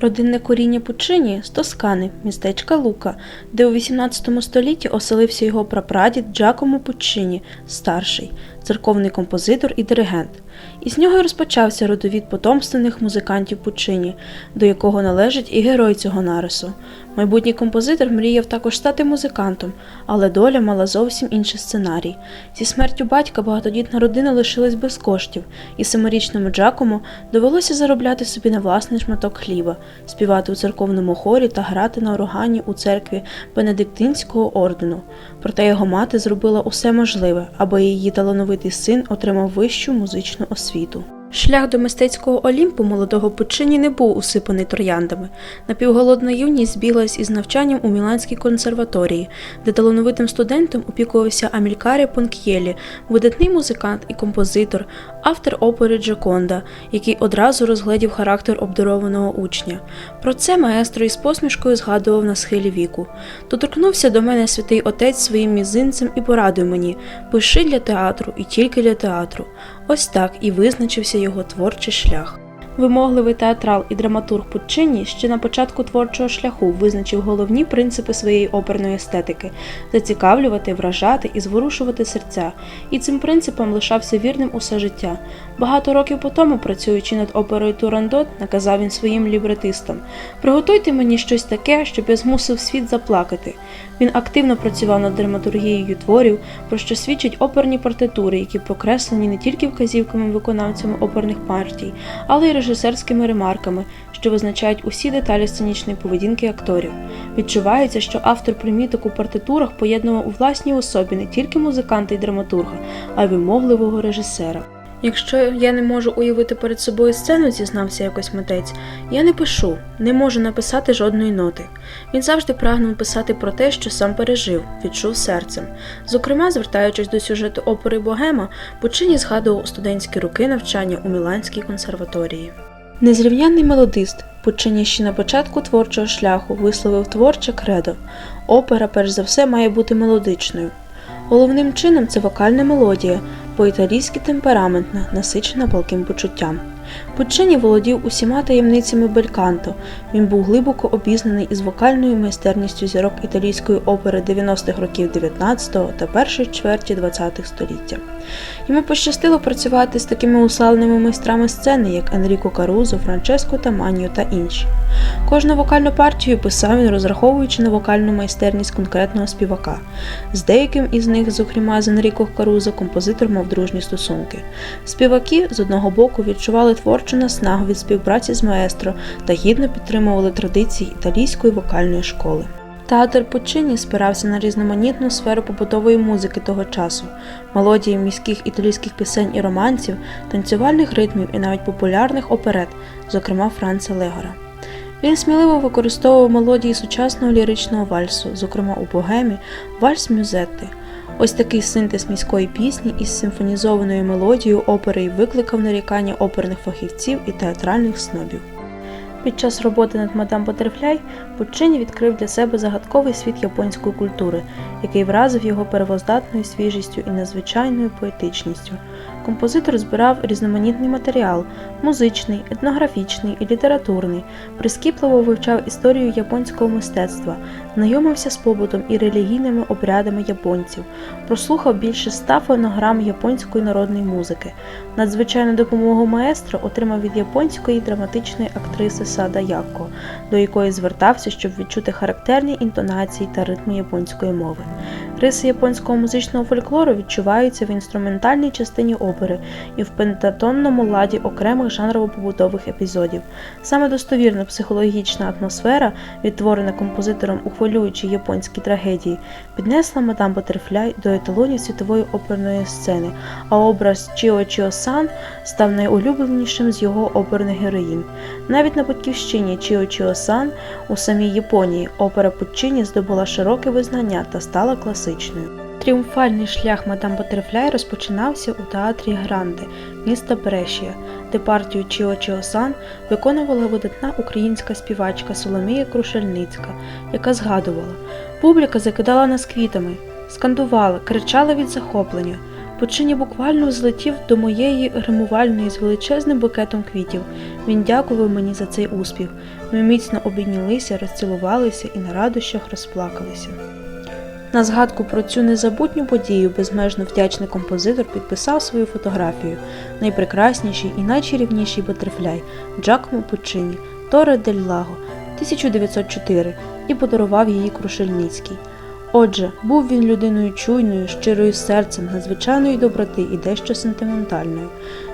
Родинне коріння Пучині з Тоскани, містечка Лука, де у 18 столітті оселився його прапрадід Джакомо Пучині, старший, церковний композитор і диригент. Із нього й розпочався родовід потомственних музикантів Пучині, до якого належить і герой цього нарису. Майбутній композитор мріяв також стати музикантом, але доля мала зовсім інший сценарій. Зі смертю батька багатодітна родина лишилась без коштів, і семирічному Джакому довелося заробляти собі на власний шматок хліба, співати у церковному хорі та грати на органі у церкві Бенедиктинського ордену. Проте його мати зробила усе можливе, аби її талановитий син отримав вищу музичну освіту. Шлях до мистецького Олімпу молодого Пучині не був усипаний трояндами. Напівголодна юність збіглась із навчанням у Міланській консерваторії, де талановитим студентом опікувався Амількаре Понк'єлі, видатний музикант і композитор, автор опери Джаконда, який одразу розгледів характер обдарованого учня. Про це маестро із посмішкою згадував на схилі віку. Доторкнувся до мене святий отець своїм мізинцем і порадив мені пиши для театру і тільки для театру. Ось так і визначився його творчий шлях. Вимогливий театрал і драматург Пуччині ще на початку творчого шляху визначив головні принципи своєї оперної естетики зацікавлювати, вражати і зворушувати серця, і цим принципам лишався вірним усе життя. Багато років по тому, працюючи над оперою Турандот, наказав він своїм лібретистам: приготуйте мені щось таке, щоб я змусив світ заплакати. Він активно працював над драматургією творів, про що свідчать оперні партитури, які покреслені не тільки вказівками виконавцями оперних партій, але й режисерськими ремарками, що визначають усі деталі сценічної поведінки акторів. Відчувається, що автор приміток у партитурах поєднував у власній особі не тільки музиканта і драматурга, а й вимогливого режисера. Якщо я не можу уявити перед собою сцену, зізнався якось митець, я не пишу, не можу написати жодної ноти. Він завжди прагнув писати про те, що сам пережив, відчув серцем. Зокрема, звертаючись до сюжету опери Богема, Пучині згадував студентські роки навчання у Міланській консерваторії. Незрівнянний мелодист, Пучині ще на початку творчого шляху висловив творче кредо. Опера, перш за все, має бути мелодичною. Головним чином це вокальна мелодія, по-італійськи темпераментна, насичена палким почуттям. Пучині володів усіма таємницями бельканто. Він був глибоко обізнаний із вокальною майстерністю зірок італійської опери 90-х років 19-го та першої чверті 20-х століття. Йому пощастило працювати з такими уславними майстрами сцени, як Енріко Карузо, Франческо Таманьо та інші. Кожну вокальну партію писав він, розраховуючи на вокальну майстерність конкретного співака. З деяким із них, зокрема з Енріко Карузо, композитор мав дружні стосунки. Співаки з одного боку відчували творчу наснагу від співпраці з маестро та гідно підтримували традиції італійської вокальної школи. Театр Пучині спирався на різноманітну сферу побутової музики того часу, мелодії міських італійських пісень і романців, танцювальних ритмів і навіть популярних оперет, зокрема Франца Легора. Він сміливо використовував мелодії сучасного ліричного вальсу, зокрема у богемі, вальс Мюзетти. Ось такий синтез міської пісні із симфонізованою мелодією опери й викликав нарікання оперних фахівців і театральних снобів. Під час роботи над мадам Батерфляй Пучині відкрив для себе загадковий світ японської культури, який вразив його первоздатною свіжістю і надзвичайною поетичністю. Композитор збирав різноманітний матеріал музичний, етнографічний і літературний, прискіпливо вивчав історію японського мистецтва, знайомився з побутом і релігійними обрядами японців, прослухав більше ста фонограм японської народної музики. Надзвичайну допомогу маестро отримав від японської драматичної актриси Сада Яко, до якої звертався, щоб відчути характерні інтонації та ритми японської мови. Риси японського музичного фольклору відчуваються в інструментальній частині опери і в пентатонному ладі окремих жанрово-побутових епізодів. Саме достовірна психологічна атмосфера, відтворена композитором у хвилюючій японській трагедії, піднесла мадам Батерфляй до еталонів світової оперної сцени, а образ Чіо Чіо Сан став найулюбленішим з його оперних героїнь. Навіть на батьківщині Чіо Чіо Сан у самій Японії опера Пуччині здобула широке визнання та стала класичною. Тріумфальний шлях мадам Батерфляй розпочинався у театрі Гранде міста Брешія, де партію Чіо Чіо Сан виконувала видатна українська співачка Соломія Крушельницька, яка згадувала: публіка закидала нас квітами, скандувала, кричала від захоплення. Пучині буквально злетів до моєї гримувальної з величезним букетом квітів. Він дякував мені за цей успіх. Ми міцно обійнялися, розцілувалися і на радощах розплакалися. На згадку про цю незабутню подію безмежно вдячний композитор підписав свою фотографію найпрекрасніший і найчарівніший батерфляй Джакомо Пучині Торе дель Лаго 1904 і подарував її Крушельницький. Отже, був він людиною чуйною, щирою серцем, надзвичайної доброти і дещо сентиментальною.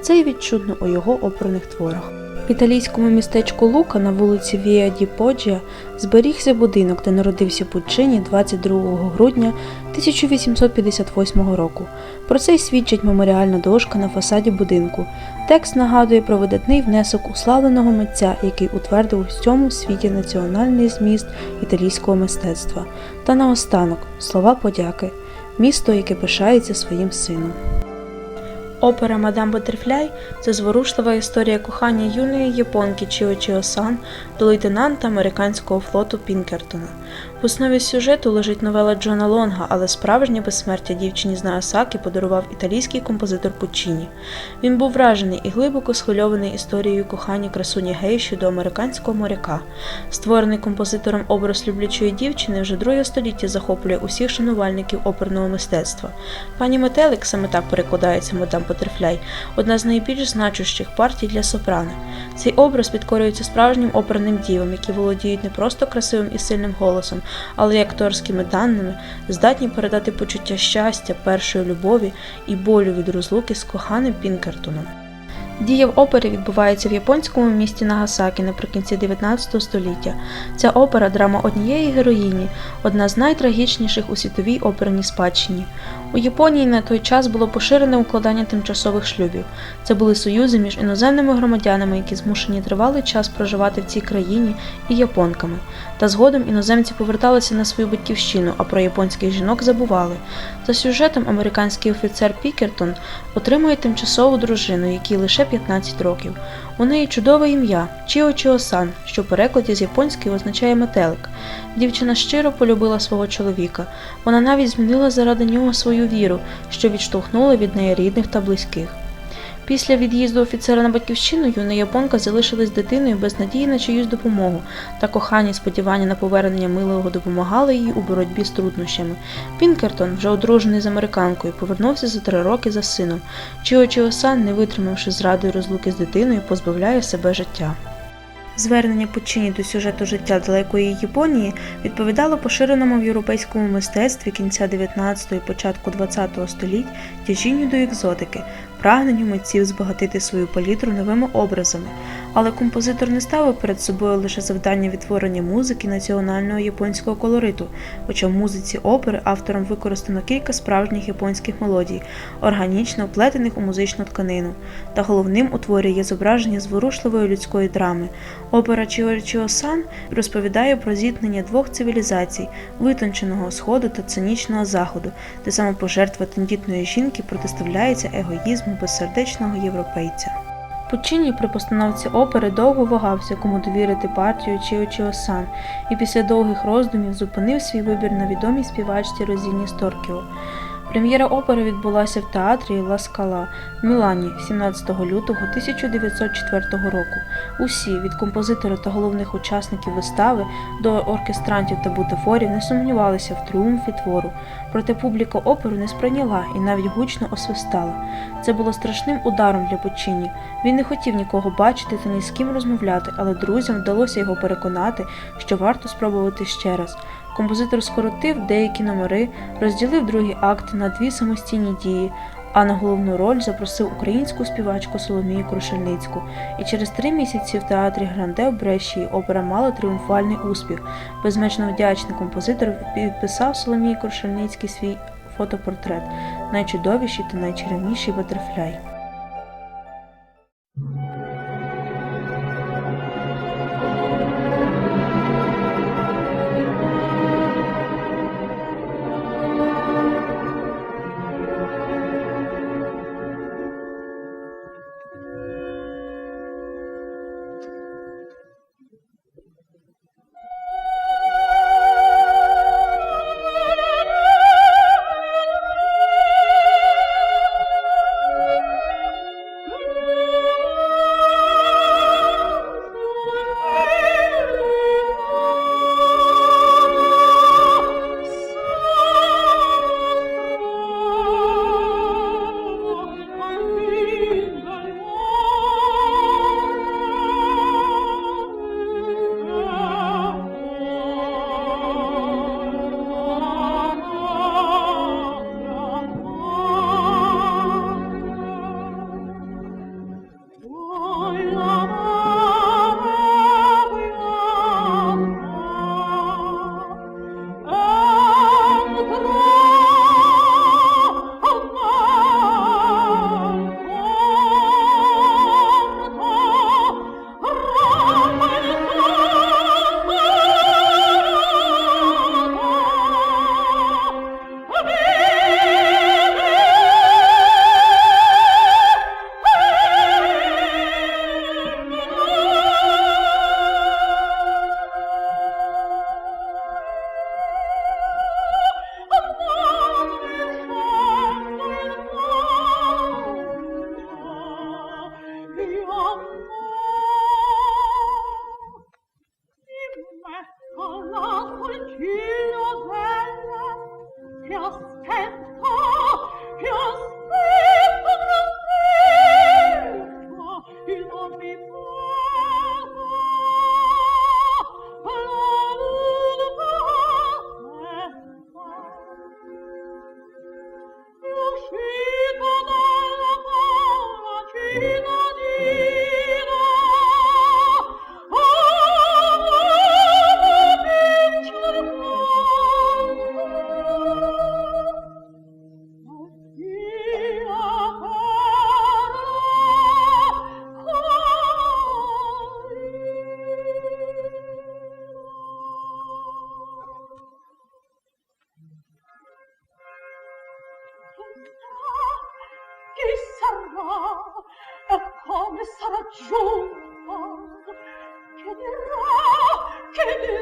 Це й відчутно у його оперних творах. Італійському містечку Лука на вулиці Віа Ді Поджіа зберігся будинок, де народився Пучині 22 грудня 1858 року. Про це й свідчить меморіальна дошка на фасаді будинку. Текст нагадує про видатний внесок уславленого митця, який утвердив у всьому світі національний зміст італійського мистецтва. Та наостанок слова подяки місто, яке пишається своїм сином. Опера Мадам Батерфляй це зворушлива історія кохання юної японки Чіо Чіо Сан до лейтенанта американського флоту Пінкертона. В основі сюжету лежить новела Джона Лонга, але справжнє безсмертя дівчині з Наасаки подарував італійський композитор Пуччіні. Він був вражений і глибоко схвильований історією кохання красуні Гейші до американського моряка. Створений композитором образ люблячої дівчини вже друге століття захоплює усіх шанувальників оперного мистецтва. Пані Метелик, саме так перекладається мадам Батерфляй, одна з найбільш значущих партій для сопрано. Цей образ підкорюється справжнім оперним дівам, які володіють не просто красивим і сильним голосом, але й акторськими даними, здатні передати почуття щастя, першої любові і болю від розлуки з коханим Пінкертоном. Дія в опері відбувається в японському місті Нагасакі наприкінці 19 століття. Ця опера драма однієї героїні, одна з найтрагічніших у світовій оперній спадщині. У Японії на той час було поширене укладання тимчасових шлюбів. Це були союзи між іноземними громадянами, які змушені тривалий час проживати в цій країні, і японками. Та згодом іноземці поверталися на свою батьківщину, а про японських жінок забували. За сюжетом американський офіцер Пікертон отримує тимчасову дружину, якій лише 15 років. У неї чудове ім'я Чіо Чіосан, що в перекладі з японської означає метелик. Дівчина щиро полюбила свого чоловіка. Вона навіть змінила заради нього свою віру, що відштовхнула від неї рідних та близьких. Після від'їзду офіцера на батьківщину юна японка залишилась дитиною без надії на чиюсь допомогу, та кохання і сподівання на повернення милого допомагали їй у боротьбі з труднощами. Пінкертон, вже одружений з американкою, повернувся за три роки за сином. Чіо Чіо Сан, не витримавши зради й розлуки з дитиною, позбавляє себе життя. Звернення Пучині до сюжету життя далекої Японії відповідало поширеному в європейському мистецтві кінця 19-го і початку 20-го століть тяжінню до екзотики, прагненню митців збагатити свою палітру новими образами. Але композитор не ставив перед собою лише завдання відтворення музики національного японського колориту, хоча в музиці опери автором використано кілька справжніх японських мелодій, органічно вплетених у музичну тканину. Та головним у творі є зображення зворушливої людської драми. Опера Чіорчіо Сан розповідає про зіткнення двох цивілізацій витонченого сходу та цинічного заходу, де самопожертва тендітної жінки протиставляється егоїзму безсердечного європейця. Пучині при постановці опери довго вагався, кому довірити партію Чіо Чіо Сан, і після довгих роздумів зупинив свій вибір на відомій співачці Розіні Сторкіо. Прем'єра опери відбулася в театрі Ла Скала в Мілані 17 лютого 1904 року. Усі від композитора та головних учасників вистави до оркестрантів та бутафорів не сумнівалися в тріумфі твору. Проте публіка оперу не сприйняла і навіть гучно освистала. Це було страшним ударом для Пучині. Він не хотів нікого бачити та ні з ким розмовляти, але друзям вдалося його переконати, що варто спробувати ще раз. Композитор скоротив деякі номери, розділив другий акт на дві самостійні дії, а на головну роль запросив українську співачку Соломію Крушельницьку. І через три місяці в театрі Гранде в Брешії опера мала тріумфальний успіх. Безмежно вдячний композитор підписав Соломії Крушельницькій свій фотопортрет, найчудовіший та найчарівніший батерфляй. che ne